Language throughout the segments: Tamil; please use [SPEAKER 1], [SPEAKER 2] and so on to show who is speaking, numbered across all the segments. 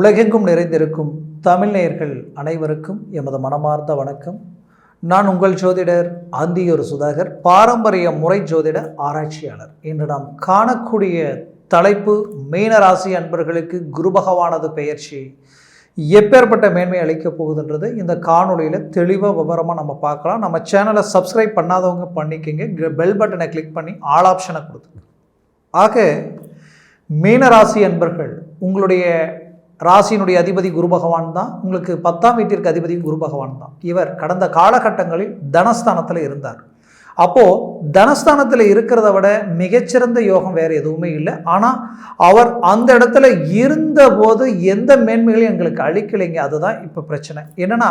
[SPEAKER 1] உலகெங்கும் நிறைந்திருக்கும் தமிழ் நேயர்கள் அனைவருக்கும் எமது மனமார்ந்த வணக்கம். நான் உங்கள் ஜோதிடர் ஆந்தியூர் சுதாகர் பாரம்பரிய முறை ஜோதிட ஆராய்ச்சியாளர். இன்று நாம் காணக்கூடிய தலைப்பு மீனராசி அன்பர்களுக்கு குரு பகவானது பெயர்ச்சி. எப்பேற்பட்ட மேன்மை அளிக்கப் போகுதுன்றது இந்த காணொளியில் தெளிவாக விவரமாக நம்ம பார்க்கலாம். நம்ம சேனலை சப்ஸ்கிரைப் பண்ணாதவங்க பண்ணிக்கங்க. பெல் பட்டனை கிளிக் பண்ணி ஆல் ஆப்ஷனை கொடுத்துங்க ஆக மீனராசி அன்பர்கள் உங்களுடைய ராசியினுடைய அதிபதி குரு பகவான் தான். உங்களுக்கு பத்தாம் வீட்டிற்கு அதிபதி குரு பகவான் தான். இவர் கடந்த காலகட்டங்களில் தனஸ்தானத்தில் இருந்தார். அப்போது தனஸ்தானத்தில் இருக்கிறத விட மிகச்சிறந்த யோகம் வேறு எதுவுமே இல்லை. ஆனால் அவர் அந்த இடத்துல இருந்தபோது எந்த மேன்மைகளையும் எங்களுக்கு அளிக்கலைங்க. அதுதான் இப்போ பிரச்சனை. என்னென்னா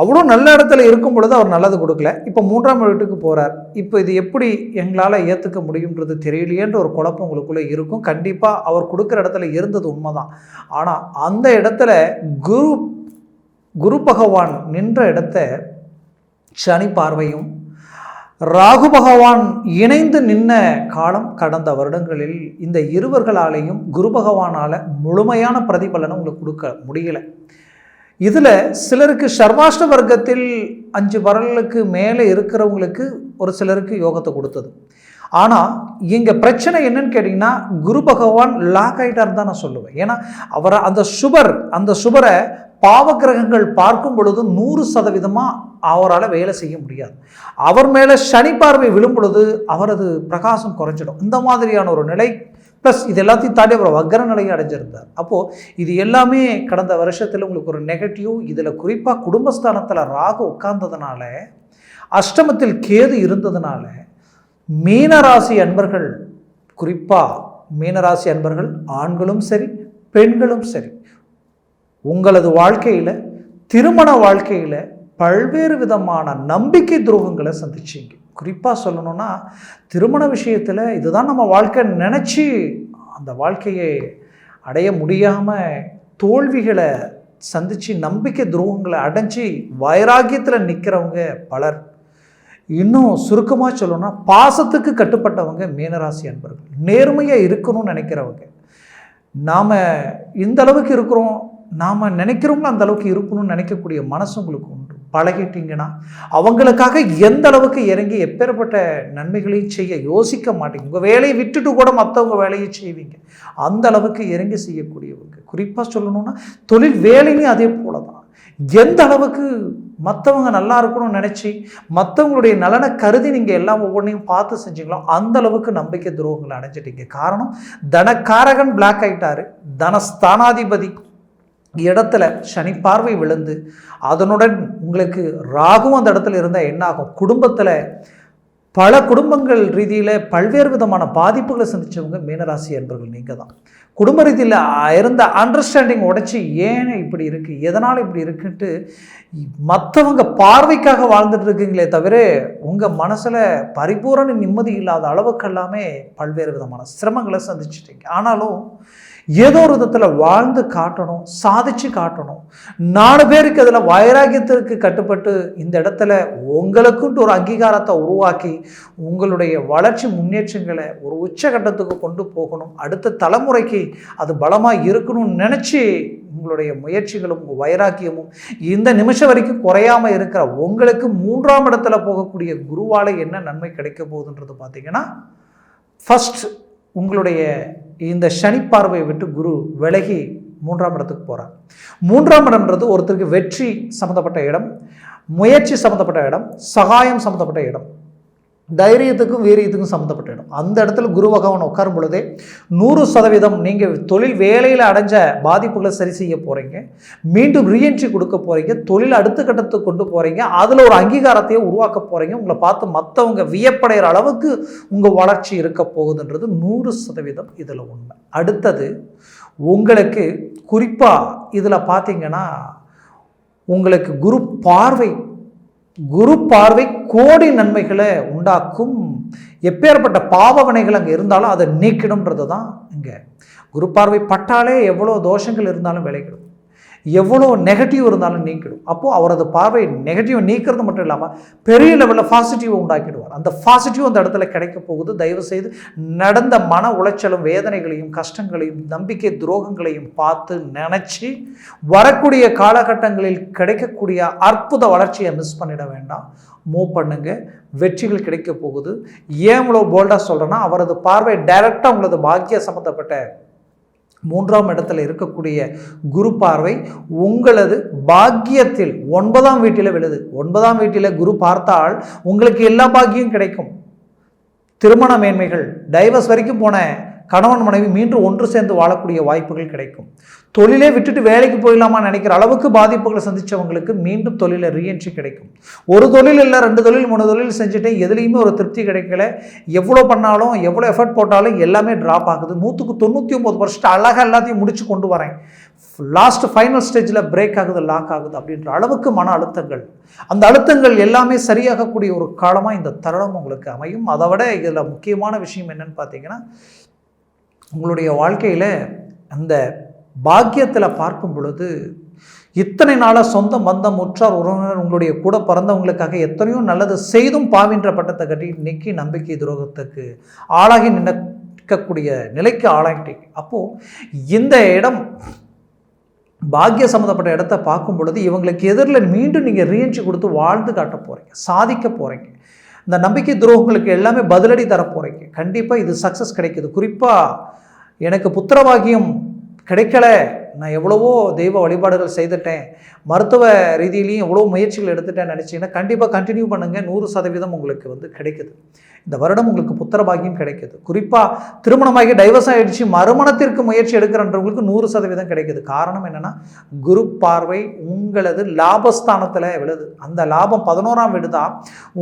[SPEAKER 1] அவ்வளோ நல்ல இடத்துல இருக்கும் பொழுது அவர் நல்லது கொடுக்கல. இப்போ மூன்றாம் வீட்டுக்கு போகிறார் இப்போ இது எப்படி எங்களால் ஏற்றுக்க முடியுன்றது தெரியலையேன்ற ஒரு குழப்பம் உங்களுக்குள்ளே இருக்கும். கண்டிப்பாக அவர் கொடுக்குற இடத்துல இருந்தது உண்மைதான். ஆனால் அந்த இடத்துல குரு குரு பகவான் நின்ற இடத்த சனி பார்வையும் ராகு பகவான் இணைந்து நின்ன காலம் கடந்த வருடங்களில் இந்த இருவர்களாலேயும் குரு பகவானால் முழுமையான பிரதிபலனை உங்களுக்கு கொடுக்க முடியலை. இதில் சிலருக்கு சர்வாஷ்ட வர்க்கத்தில் அஞ்சு வரலுக்கு மேலே இருக்கிறவங்களுக்கு ஒரு சிலருக்கு யோகத்தை கொடுத்தது. ஆனால் இங்கே பிரச்சனை என்னன்னு கேட்டிங்கன்னா குரு பகவான் லாக் ஆகிட்டார் தான் நான் சொல்லுவேன். ஏன்னா அவரை அந்த சுபர் அந்த சுபரை பாவகிரகங்கள் பார்க்கும் பொழுது நூறு சதவீதமாக அவரால் வேலை செய்ய முடியாது. அவர் மேலே சனி பார்வை விழும் பொழுது அவரது பிரகாசம் குறைஞ்சிடும். இந்த மாதிரியான ஒரு நிலை ப்ளஸ் இது எல்லாத்தையும் தாண்டி அவர் வக்கர நிலையை அடைஞ்சிருந்தார். அப்போது இது எல்லாமே கடந்த வருஷத்தில் உங்களுக்கு ஒரு நெகட்டிவ் இதில் குறிப்பாக குடும்பஸ்தானத்தில் ராகு உட்கார்ந்ததுனால அஷ்டமத்தில் கேது இருந்ததுனால மீனராசி அன்பர்கள் குறிப்பாக மீனராசி அன்பர்கள் ஆண்களும் சரி பெண்களும் சரி உங்களது வாழ்க்கையில் திருமண வாழ்க்கையில் பல்வேறு விதமான நம்பிக்கை துரோகங்களை சந்திச்சிங்க. குறிப்பாக சொல்லணும்னா திருமண விஷயத்தில் இதுதான் நம்ம வாழ்க்கை நினச்சி அந்த வாழ்க்கையை அடைய முடியாமல் தோல்விகளை சந்தித்து நம்பிக்கை துரோகங்களை அடைஞ்சி வைராக்கியத்தில் நிற்கிறவங்க பலர். இன்னும் சுருக்கமாக சொல்லணும்னா பாசத்துக்கு கட்டுப்பட்டவங்க மீனராசி அன்பர்கள். நேர்மையாக இருக்கணும்னு நினைக்கிறவங்க. நாம் இந்த அளவுக்கு இருக்கிறோம் நாம் நினைக்கிறவங்களும் அந்த அளவுக்கு இருக்கணும்னு நினைக்கக்கூடிய மனசு உங்களுக்கு உண்டு. பழகிட்டீங்கன்னா அவங்களுக்காக எந்த அளவுக்கு இறங்கி எப்பேற்பட்ட நன்மைகளையும் செய்ய யோசிக்க மாட்டீங்க. உங்கள் வேலையை விட்டுட்டு கூட மற்றவங்க வேலையை செய்வீங்க. அந்த அளவுக்கு இறங்கி செய்யக்கூடியவங்க. குறிப்பாக சொல்லணும்னா தொழில் வேலையும் அதே போல தான் எந்த அளவுக்கு மற்றவங்க நல்லா இருக்கணும்னு நினச்சி மற்றவங்களுடைய நலனை கருதி நீங்கள் எல்லாம் ஒவ்வொன்றையும் பார்த்து செஞ்சீங்களோ அந்த அளவுக்கு நம்பிக்கை துரோகங்களை அடைஞ்சிட்டீங்க. காரணம் தனக்காரகன் பிளாக் ஆகிட்டாரு தனஸ்தானாதிபதி இடத்துல சனி பார்வை விழுந்து அதனுடன் உங்களுக்கு ராகும் அந்த இடத்துல இருந்தால் என்ன ஆகும் குடும்பத்தில் பல குடும்பங்கள் ரீதியில் பல்வேறு விதமான பாதிப்புகளை சந்தித்தவங்க மீனராசி என்பவர்கள் நீங்கள் தான் குடும்ப ரீதியில் இருந்த அண்டர்ஸ்டாண்டிங் உடச்சி ஏன் இப்படி இருக்குது எதனால் இப்படி இருக்குன்ட்டு மற்றவங்க பார்வைக்காக வாழ்ந்துட்டு இருக்கீங்களே தவிர உங்கள் மனசில் பரிபூரண நிம்மதி இல்லாத அளவுக்கு எல்லாமே பல்வேறு விதமான சிரமங்களை சந்திச்சிட்டீங்க. ஆனாலும் ஏதோ ஒரு விதத்தில் வாழ்ந்து காட்டணும் சாதிச்சு காட்டணும். நாலு பேருக்கு அதில் வைராகியத்திற்கு கட்டுப்பட்டு இந்த இடத்துல உங்களுக்குன்ட்டு ஒரு அங்கீகாரத்தை உருவாக்கி உங்களுடைய வளர்ச்சி முன்னேற்றங்களை ஒரு உச்சகட்டத்துக்கு கொண்டு போகணும். அடுத்த தலைமுறைக்கு அது பலமாக இருக்கணும்னு நினச்சி உங்களுடைய முயற்சிகளும் உங்கள் வைராக்கியமும் இந்த நிமிஷம் வரைக்கும் குறையாமல் இருக்கிற உங்களுக்கு மூன்றாம் இடத்துல போகக்கூடிய குருவால் என்ன நன்மை கிடைக்க போகுதுன்றது பார்த்தீங்கன்னா ஃபஸ்ட் உங்களுடைய இந்த சனி பார்வையை விட்டு குரு விலகி மூன்றாம் இடத்துக்கு போகிறார் மூன்றாம் இடம்ன்றது ஒருத்தருக்கு வெற்றி சம்மந்தப்பட்ட இடம் முயற்சி சம்மந்தப்பட்ட இடம் சகாயம் சம்மந்தப்பட்ட இடம். தைரியத்துக்கும் வீரியத்துக்கும் சம்மந்தப்பட்ட இடம். அந்த இடத்துல குரு பகவான் உட்காரும் பொழுதே நூறு சதவீதம் நீங்கள் தொழில் வேலையில் அடைஞ்ச பாதிப்புகளை சரி செய்ய போகிறீங்க மீண்டும் ரீஎன்ட்ரி கொடுக்க போகிறீங்க தொழில் அடுத்த கட்டத்துக்கு கொண்டு போகிறீங்க அதில் ஒரு அங்கீகாரத்தையே உருவாக்க போகிறீங்க உங்களை பார்த்து மற்றவங்க வியப்படைகிற அளவுக்கு உங்கள் வளர்ச்சி இருக்க போகுதுன்றது நூறு சதவீதம் இதில் உண்மை. அடுத்தது உங்களுக்கு குறிப்பாக இதில் பார்த்தீங்கன்னா உங்களுக்கு குரு பார்வை குரு பார்வை கோடி நன்மைகளை உண்டாக்கும். எப்பேற்பட்ட பாவவனைகள் அங்கே இருந்தாலும் அதை நீக்கிடும்ன்றது தான் இங்கே. குரு பார்வை பட்டாலே எவ்வளோ தோஷங்கள் இருந்தாலும் விளைக்கிடும் எவ்வளோ நெகட்டிவ் இருந்தாலும் நீக்கிடும். அப்போது அவரது பார்வை நெகட்டிவ் நீக்கிறது மட்டும் இல்லாமல் பெரிய லெவலில் பாசிட்டிவ் உண்டாக்கிடுவார். அந்த பாசிட்டிவ் அந்த இடத்துல கிடைக்க போகுது. தயவுசெய்து நடந்த மன உளைச்சலும் வேதனைகளையும் கஷ்டங்களையும் நம்பிக்கை துரோகங்களையும் பார்த்து நினச்சி வரக்கூடிய காலகட்டங்களில் கிடைக்கக்கூடிய அற்புத வளர்ச்சியை மிஸ் பண்ணிட வேண்டாம். மூவ் பண்ணுங்க. வெற்றிகள் கிடைக்க போகுது. ஏன் இவ்வளோ போல்டாக சொல்கிறேன்னா அவரது பார்வை டைரெக்டாக உங்களது பாக்கிய சம்மந்தப்பட்ட மூன்றாம் இடத்துல இருக்கக்கூடிய குரு பார்வை உங்களது பாக்கியத்தில் ஒன்பதாம் வீட்டில் விழுது. ஒன்பதாம் வீட்டில் குரு பார்த்தால் உங்களுக்கு எல்லா பாக்கியம் கிடைக்கும். திருமண மேன்மைகள் டைவர்ஸ் வரைக்கும் போன கணவன் மனைவி மீண்டும் ஒன்று சேர்ந்து வாழக்கூடிய வாய்ப்புகள் கிடைக்கும். தொழிலே விட்டுட்டு வேலைக்கு போயிடலாமா நினைக்கிற அளவுக்கு பாதிப்புகளை சந்தித்தவங்களுக்கு மீண்டும் தொழிலில் ரீஎன்ட்ரி கிடைக்கும். ஒரு தொழில் இல்லை ரெண்டு தொழில் மூணு தொழில் செஞ்சுட்டு எதுலேயுமே ஒரு திருப்தி கிடைக்கல. எவ்வளோ பண்ணாலும் எவ்வளோ எஃபர்ட் போட்டாலும் எல்லாமே ட்ராப் ஆகுது. நூற்றுக்கு தொண்ணூற்றி ஒம்பது பர்சன்ட் அழகாக எல்லாத்தையும் முடிச்சு கொண்டு வரேன். லாஸ்ட் ஃபைனல் ஸ்டேஜில் பிரேக் ஆகுது லாக் ஆகுது அப்படின்ற அளவுக்கு மன அழுத்தங்கள். அந்த அழுத்தங்கள் எல்லாமே சரியாகக்கூடிய ஒரு காலமாக இந்த தருணம் உங்களுக்கு அமையும். அதை விட இதில் முக்கியமான விஷயம் என்னன்னு பார்த்தீங்கன்னா உங்களுடைய வாழ்க்கையில் அந்த பாக்கியத்தில் பார்க்கும் பொழுது இத்தனை நாளாக சொந்த பந்தம் உற்றார் உறவினர் உங்களுடைய கூட பிறந்தவங்களுக்காக எத்தனையோ நல்லது செய்தும் பாவின்ற பட்டத்தை கட்டி நிற்கி நம்பிக்கை துரோகத்துக்கு ஆளாகி நினைக்கக்கூடிய நிலைக்கு ஆளாகிட்டீங்க அப்போது இந்த இடம் பாக்கிய சம்மந்தப்பட்ட இடத்த பார்க்கும் பொழுது இவங்களுக்கு எதிரில் மீண்டும் நீங்கள் ரீஎன்ட்ரி கொடுத்து வாழ்ந்து காட்ட போகிறீங்க சாதிக்க போகிறீங்க இந்த நம்பிக்கை துரோகங்களுக்கு எல்லாமே பதிலடி தர கண்டிப்பாக இது சக்ஸஸ் கிடைக்குது. குறிப்பாக எனக்கு புத்திரவாகியம் கிடைக்கல. நான் எவ்வளவோ தெய்வ வழிபாடுகள் செய்துட்டேன். மருத்துவ ரீதியிலையும் எவ்வளோ முயற்சிகள் எடுத்துட்டேன் நினச்சிங்கன்னா கண்டிப்பாக கண்டினியூ பண்ணுங்கள் நூறு சதவீதம் உங்களுக்கு வந்து கிடைக்குது. இந்த வருடம் உங்களுக்கு புத்திர பாக்கியம் கிடைக்குது. குறிப்பாக திருமணமாகி டைவர்ஸ் ஆகிடுச்சு மறுமணத்திற்கு முயற்சி எடுக்கிறன்றவங்களுக்கு நூறு சதவீதம் கிடைக்குது. காரணம் என்னென்னா குரு பார்வை உங்களது லாபஸ்தானத்தில் விழுது. அந்த லாபம் பதினோராம் வீடு தான்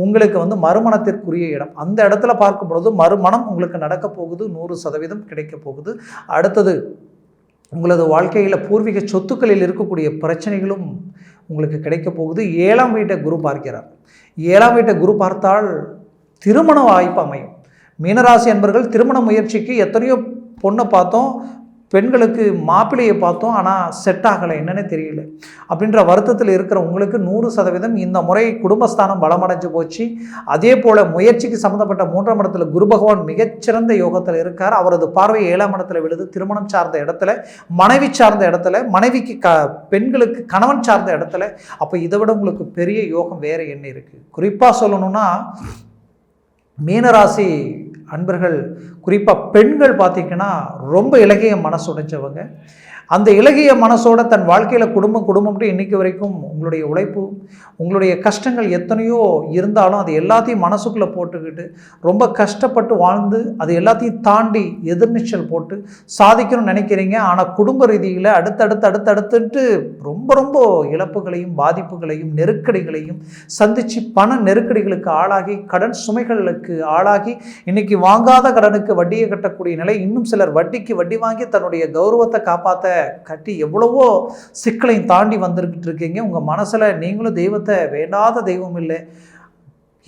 [SPEAKER 1] உங்களுக்கு வந்து மறுமணத்திற்குரிய இடம். அந்த இடத்துல பார்க்கும் பொழுது மறுமணம் உங்களுக்கு நடக்க போகுது நூறு சதவீதம் கிடைக்க போகுது. அடுத்தது உங்களது வாழ்க்கையில் பூர்வீக சொத்துக்களில் இருக்கக்கூடிய பிரச்சனைகளும் உங்களுக்கு கிடைக்க போகுது. ஏழாம் வீட்டை குரு பார்க்கிறார். ஏழாம் வீட்டை குரு பார்த்தால் திருமண வாய்ப்பு அமையும். மீனராசி என்பர்கள் திருமண முயற்சிக்கு எத்தனையோ பொண்ணை பார்த்தோம். பெண்களுக்கு மாப்பிள்ளையை பார்த்தோம் ஆனால் செட் ஆகலை. என்னன்னே தெரியல. அப்படின்ற வருத்தத்தில் இருக்கிற உங்களுக்கு நூறு சதவீதம் இந்த முறை குடும்பஸ்தானம் பலமடைஞ்சு போச்சு. அதே போல் முயற்சிக்கு சம்மந்தப்பட்ட மூன்றாம் இடத்துல குரு பகவான் மிகச்சிறந்த யோகத்தில் இருக்கார். அவரது பார்வை ஏழாம் இடத்துல விழுது. திருமணம் சார்ந்த இடத்துல மனைவி சார்ந்த இடத்துல மனைவிக்கு க பெண்களுக்கு கணவன் சார்ந்த இடத்துல. அப்போ இதை விட உங்களுக்கு பெரிய யோகம் வேறு என்ன இருக்குது குறிப்பாக சொல்லணும்னா மீனராசி அன்பர்கள் குறிப்பாக பெண்கள் பார்த்திங்கன்னா ரொம்ப இலக்கிய மனசு உடைச்சவங்க அந்த இலகிய மனசோட தன் வாழ்க்கையில் குடும்பம் குடும்பம்ட்டு இன்றைக்கி வரைக்கும் உங்களுடைய உழைப்பு உங்களுடைய கஷ்டங்கள் எத்தனையோ இருந்தாலும் அது எல்லாத்தையும் மனசுக்குள்ளே போட்டுக்கிட்டு ரொம்ப கஷ்டப்பட்டு வாழ்ந்து அது எல்லாத்தையும் தாண்டி எதிர்நீச்சல் போட்டு சாதிக்கணும்னு நினைக்கிறீங்க. ஆனால் குடும்ப ரீதியில் அடுத்தடுத்து அடுத்தடுத்துட்டு ரொம்ப ரொம்ப இழப்புகளையும் பாதிப்புகளையும் நெருக்கடிகளையும் சந்தித்து பண நெருக்கடிகளுக்கு ஆளாகி கடன் சுமைகளுக்கு ஆளாகி இன்னைக்கு வாங்காத கடனுக்கு வட்டியை கட்டக்கூடிய நிலை இன்னும் சிலர் வட்டிக்கு வட்டி வாங்கி தன்னுடைய கௌரவத்தை காப்பாற்ற கட்டி எவ்வளவோ சிக்கலையும் தாண்டி வந்துருக்கிட்டு இருக்கீங்க. உங்கள் மனசில் நீங்களும் தெய்வத்தை வேண்டாத தெய்வம் இல்லை.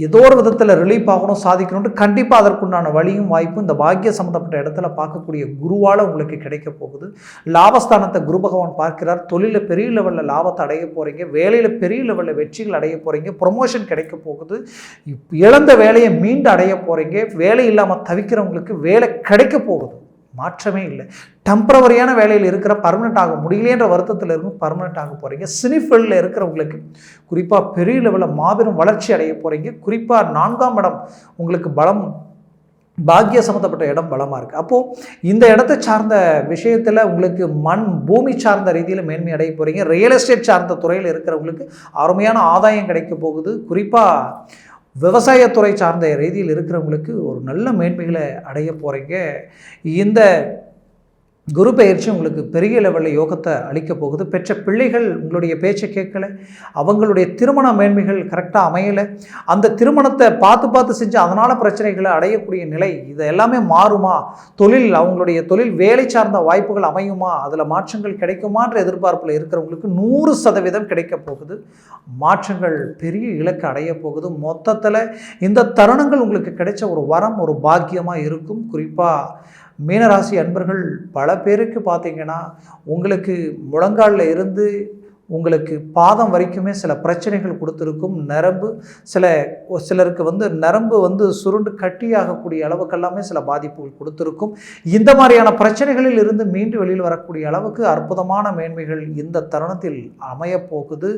[SPEAKER 1] ஏதோ ஒரு விதத்தில் ரிலீஃப் ஆகணும் சாதிக்கணும்ட்டு கண்டிப்பாக அதற்குண்டான வழியும் வாய்ப்பும் இந்த பாக்கிய சம்மந்தப்பட்ட இடத்துல பார்க்கக்கூடிய குருவால் உங்களுக்கு கிடைக்க போகுது. லாபஸ்தானத்தை குரு பகவான் பார்க்கிறார். தொழிலில் பெரிய லெவலில் லாபத்தை அடைய போகிறீங்க வேலையில் பெரிய லெவலில் வெற்றிகள் அடைய போகிறீங்க ப்ரொமோஷன் கிடைக்க போகுது. இழந்த வேலையை மீண்டு அடைய போகிறீங்க வேலை இல்லாமல் தவிக்கிறவங்களுக்கு வேலை கிடைக்க போகுது. மாற்றமே இல்லை. டெம்பரவரியான வேலையில் இருக்கிற பர்மனெண்ட் ஆக முடியலன்ற வருத்தத்தில் இருக்கும் பர்மனெண்ட் ஆக போகிறீங்க சினிஃபீல்டில் இருக்கிறவங்களுக்கு குறிப்பாக பெரிய லெவலில் மாபெரும் வளர்ச்சி அடைய போகிறீங்க குறிப்பாக நான்காம் இடம் உங்களுக்கு பலம் பாக்கிய சம்மந்தப்பட்ட இடம் பலமாக இருக்குது அப்போது இந்த இடத்தை சார்ந்த விஷயத்தில் உங்களுக்கு மண் பூமி சார்ந்த ரீதியில் மேன்மை அடைய போகிறீங்க ரியல் எஸ்டேட் சார்ந்த துறையில் இருக்கிறவங்களுக்கு அருமையான ஆதாயம் கிடைக்க போகுது. குறிப்பாக விவசாயத்துறை சார்ந்த ரீதியில் இருக்கிறவங்களுக்கு ஒரு நல்ல மேன்மைகளை அடைய போகிறீங்க இந்த குரு பயிற்சி உங்களுக்கு பெரிய லெவலில் யோகத்தை அளிக்க போகுது. பெற்ற பிள்ளைகள் உங்களுடைய பேச்சை கேட்கல. அவங்களுடைய திருமண மேன்மைகள் கரெக்டாக அமையலை. அந்த திருமணத்தை பார்த்து பார்த்து செஞ்சு அதனால் பிரச்சனைகளை அடையக்கூடிய நிலை இது எல்லாமே மாறுமா? தொழில் அவங்களுடைய தொழில் வேலை சார்ந்த வாய்ப்புகள் அமையுமா? அதில் மாற்றங்கள் கிடைக்குமான்ற எதிர்பார்ப்பில் இருக்கிறவங்களுக்கு நூறு சதவீதம் கிடைக்க போகுது. மாற்றங்கள் பெரிய இலக்கு அடைய போகுது. மொத்தத்தில் இந்த தருணங்கள் உங்களுக்கு கிடைச்ச ஒரு வரம் ஒரு பாக்கியமாக இருக்கும். குறிப்பாக மீனராசி அன்பர்கள் பல பேருக்கு பார்த்தீங்கன்னா உங்களுக்கு முழங்காலில் இருந்து உங்களுக்கு பாதம் வரைக்குமே சில பிரச்சனைகள் கொடுத்துருக்கும். நரம்பு சில சிலருக்கு வந்து நரம்பு வந்து சுருண்டு கட்டியாகக்கூடிய அளவுக்கெல்லாமே சில பாதிப்புகள் கொடுத்துருக்கும். இந்த மாதிரியான பிரச்சனைகளில் இருந்து மீண்டு வெளியில் வரக்கூடிய அளவுக்கு அற்புதமான மேன்மைகள் இந்த தருணத்தில் அமையப் போகுது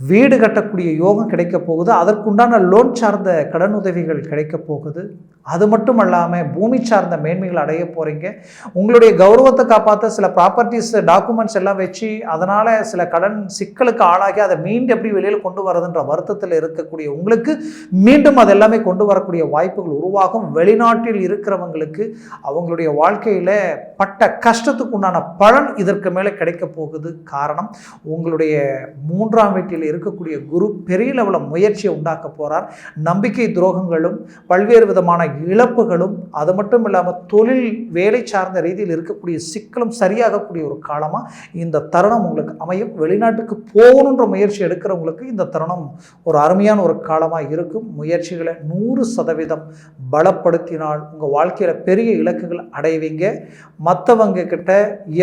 [SPEAKER 1] வீடு கட்டக்கூடிய யோகம் கிடைக்க போகுது. அதற்குண்டான லோன் சார்ந்த கடன் உதவிகள் கிடைக்க போகுது. அது மட்டும் அல்லாமல் பூமி சார்ந்த மேன்மைகள் அடைய போகிறீங்க உங்களுடைய கௌரவத்தை காப்பாற்ற சில ப்ராப்பர்ட்டிஸ் டாக்குமெண்ட்ஸ் எல்லாம் வச்சு அதனால் சில கடன் சிக்கலுக்கு ஆளாகி அதை மீண்டும் எப்படி வெளியில் கொண்டு வரதுன்ற வருத்தத்தில் இருக்கக்கூடிய உங்களுக்கு மீண்டும் அது எல்லாமே கொண்டு வரக்கூடிய வாய்ப்புகள் உருவாகும். வெளிநாட்டில் இருக்கிறவங்களுக்கு அவங்களுடைய வாழ்க்கையில் பட்ட கஷ்டத்துக்கு உண்டான பலன் இதற்கு மேலே கிடைக்க போகுது. காரணம் உங்களுடைய மூன்றாம் வீட்டில் இருக்கக்கூடிய குரு பெரிய லெவலில் முயற்சியை உண்டாக்க போகிறார் நம்பிக்கை துரோகங்களும் பல்வேறு விதமான இழப்புகளும் அது மட்டும் இல்லாமல் தொழில் வேலை சார்ந்த ரீதியில் இருக்கக்கூடிய சிக்கலும் சரியாகக்கூடிய ஒரு காலமாக இந்த தருணம் உங்களுக்கு அமையும். வெளிநாட்டுக்கு போகணுன்ற முயற்சி எடுக்கிறவங்களுக்கு இந்த தருணம் ஒரு அருமையான ஒரு காலமாக இருக்கும். முயற்சிகளை நூறு சதவீதம் பலப்படுத்தினால் உங்கள் வாழ்க்கையில் பெரிய இலக்குகள் அடைவீங்க. மற்றவங்க கிட்ட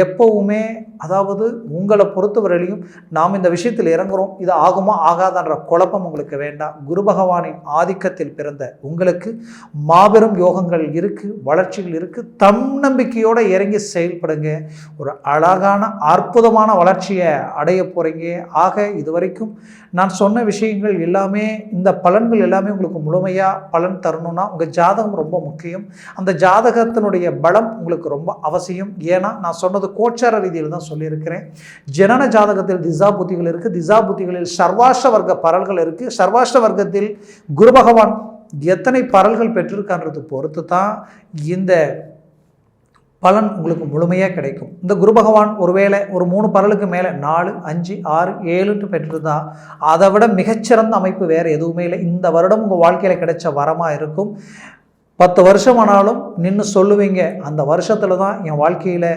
[SPEAKER 1] எப்பவுமே அதாவது உங்களை பொறுத்தவரையிலையும் நாம் இந்த விஷயத்தில் இறங்குறோம். இது ஆகுமா? ஆகாதான்ற குழப்பம் உங்களுக்கு வேண்டாம். குரு பகவானின் ஆதிக்கத்தில் பிறந்த உங்களுக்கு மாபெரும் யோகங்கள் இருக்குது வளர்ச்சிகள் இருக்குது தம் நம்பிக்கையோடு இறங்கி செயல்படுங்க. ஒரு அழகான அற்புதமான வளர்ச்சியை அடைய போகிறீங்க ஆக இதுவரைக்கும் நான் சொன்ன விஷயங்கள் எல்லாமே இந்த பலன்கள் எல்லாமே உங்களுக்கு முழுமையாக பலன் தரணும்னா உங்கள் ஜாதகம் ரொம்ப முக்கியம். அந்த ஜாதகத்தினுடைய பலம் உங்களுக்கு ரொம்ப அவசியம். ஏன்னா நான் சொன்னது கோச்சார ரீதியில் தான் சொல்லியிருக்கிறேன். ஜனன ஜாதகத்தில் திசா புத்திகள் இருக்குது திசா புத்திகளில் சர்வாஷ்ட வர்க்க பரல்கள் இருக்குது சர்வாஷ்ட வர்க்கத்தில் குரு பகவான் எத்தனை பரல்கள் பெற்றிருக்கான்றது பொறுத்து தான் இந்த பலன் உங்களுக்கு முழுமையாக கிடைக்கும். இந்த குரு பகவான் ஒருவேளை ஒரு மூணு பரலுக்கு மேலே நாலு அஞ்சு ஆறு ஏழுன்ட்டு பெற்றிருந்தா அதை விட மிகச்சிறந்த அமைப்பு வேறு எதுவுமே இல்லை. இந்த வருடம் உங்கள் வாழ்க்கையில் கிடைச்ச வரமாக இருக்கும். பத்து வருஷம் ஆனாலும் நின்று சொல்லுவீங்க. அந்த வருஷத்தில் தான் என் வாழ்க்கையில்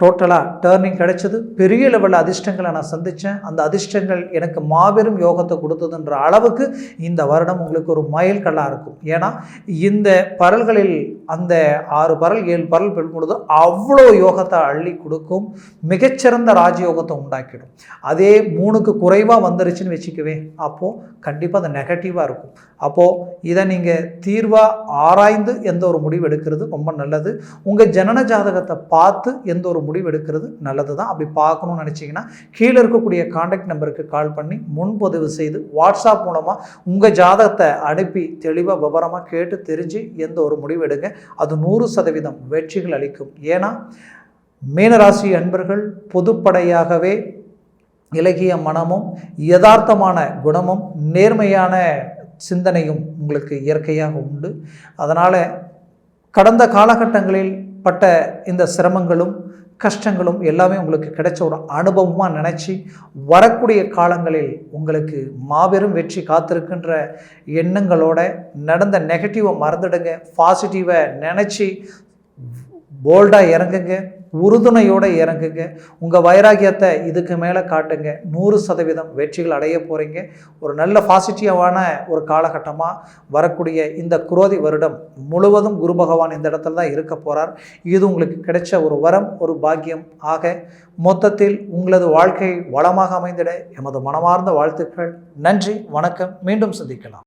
[SPEAKER 1] டோட்டலாக டேர்னிங் கிடைச்சது. பெரிய லெவலில் அதிர்ஷ்டங்களை நான் சந்தித்தேன் அந்த அதிர்ஷ்டங்கள் எனக்கு மாபெரும் யோகத்தை கொடுத்ததுன்ற அளவுக்கு இந்த வருடம் உங்களுக்கு ஒரு மயில் கல்லாக இருக்கும். ஏன்னா இந்த பரல்களில் அந்த ஆறு பரல் ஏழு பரல் பெறும்பொழுது அவ்வளோ யோகத்தை அள்ளி கொடுக்கும். மிகச்சிறந்த ராஜயோகத்தை உண்டாக்கிடும். அதே மூணுக்கு குறைவாக வந்துருச்சுன்னு வச்சுக்கவே அப்போது கண்டிப்பாக அது நெகட்டிவாக இருக்கும். அப்போது இதை நீங்கள் தீர்வாக ஆராய்ந்து எந்த ஒரு முடிவு எடுக்கிறது ரொம்ப நல்லது. உங்கள் ஜனன ஜாதகத்தை பார்த்து எந்த ஒரு முடிவு எடுக்கிறது நல்லது தான் அப்படி பார்க்கணும்னு நினச்சிங்கன்னா கீழே இருக்கக்கூடிய காண்டாக்ட் நம்பருக்கு கால் பண்ணி முன்பதிவு செய்து வாட்ஸ்அப் மூலமாக உங்கள் ஜாதகத்தை அனுப்பி தெளிவாக விவரமாக கேட்டு தெரிஞ்சு எந்த ஒரு முடிவு எடுங்க. அது நூறு சதவீதம் வெற்றிகள் அளிக்கும். ஏன்னா மீனராசி அன்பர்கள் பொதுப்படையாகவே இலகிய மனமும் யதார்த்தமான குணமும் நேர்மையான சிந்தனையும் உங்களுக்கு இயற்கையாக உண்டு. அதனால் கடந்த காலகட்டங்களில் பட்ட இந்த சிரமங்களும் கஷ்டங்களும் எல்லாமே உங்களுக்கு கிடைச்ச ஒரு அனுபவமாக நினச்சி வரக்கூடிய காலங்களில் உங்களுக்கு மாபெரும் வெற்றி காத்திருக்கின்ற எண்ணங்களோட நடந்த நெகட்டிவை மறந்துடுங்க பாசிட்டிவை நினச்சி போல்டாக இறங்குங்க. உறுதுணையோடு இறங்குங்க. உங்கள் வைராகியத்தை இதுக்கு மேலே காட்டுங்க. நூறு சதவீதம் வெற்றிகள் அடைய போகிறீங்க ஒரு நல்ல பாசிட்டிவான ஒரு காலகட்டமாக வரக்கூடிய இந்த குரோதி வருடம் முழுவதும் குரு பகவான் இந்த இடத்துல தான் இருக்க போகிறார் இது உங்களுக்கு கிடைச்ச ஒரு வரம் ஒரு பாக்கியம். ஆக மொத்தத்தில் உங்களது வாழ்க்கை வளமாக அமைந்திட எமது மனமார்ந்த வாழ்த்துக்கள். நன்றி வணக்கம். மீண்டும் சந்திக்கலாம்.